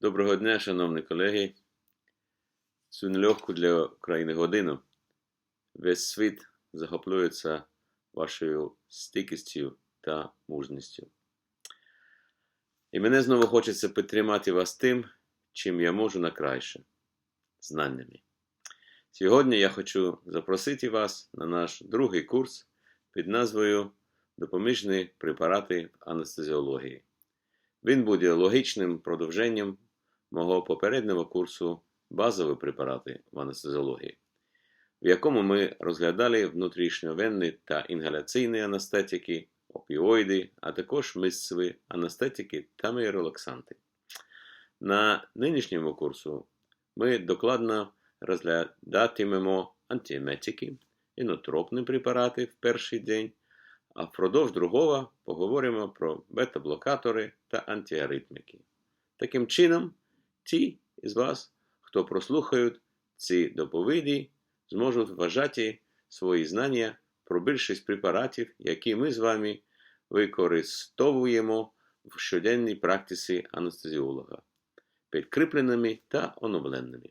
Доброго дня, шановні колеги. Цю нелегку для України годину. Весь світ захоплюється вашою стійкістю та мужністю. І мене знову хочеться підтримати вас тим, чим я можу на краще знаннями. Сьогодні я хочу запросити вас на наш другий курс під назвою Допоміжні препарати анестезіології. Він буде логічним продовженням мого попереднього курсу Базові препарати в анестезіології, в якому ми розглядали внутрішньовенні та інгаляційні анестетики, опіоїди, а також місцеві анестетики та міорелаксанти. На нинішньому курсу ми докладно розглядатимемо антиеметики, інотропні препарати в перший день, а впродовж другого поговоримо про бета-блокатори та антиаритміки. Таким чином, ті із вас, хто прослухають ці доповіді, зможуть вважати свої знання про більшість препаратів, які ми з вами використовуємо в щоденній практиці анестезіолога, підкріпленими та оновленими.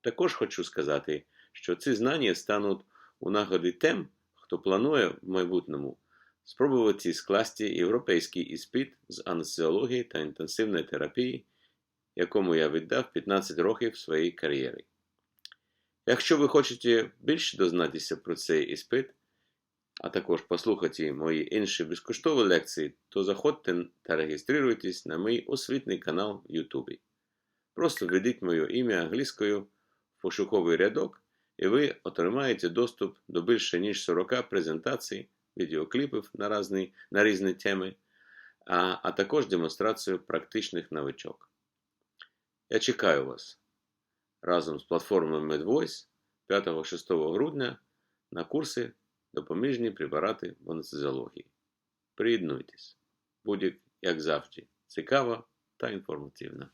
Також хочу сказати, що ці знання стануть у нагоді тим, хто планує в майбутньому спробувати скласти європейський іспит з анестезіології та інтенсивної терапії, якому я віддав 15 років своїй кар'єрі. Якщо ви хочете більше дознатися про цей іспит, а також послухати мої інші безкоштовні лекції, то заходьте та реєструйтесь на мій освітний канал в Ютубі. Просто введіть моє ім'я англійською в пошуковий рядок, і ви отримаєте доступ до більше ніж 40 презентацій, відеокліпів на різні, на різні теми, а, а також демонстрацію практичних навичок. Я чекаю вас разом з платформою MedVoice 5-6 грудня на курси Допоміжні препарати в анестезіології. Приєднуйтесь. Буде, як завжди, цікаво та інформативно.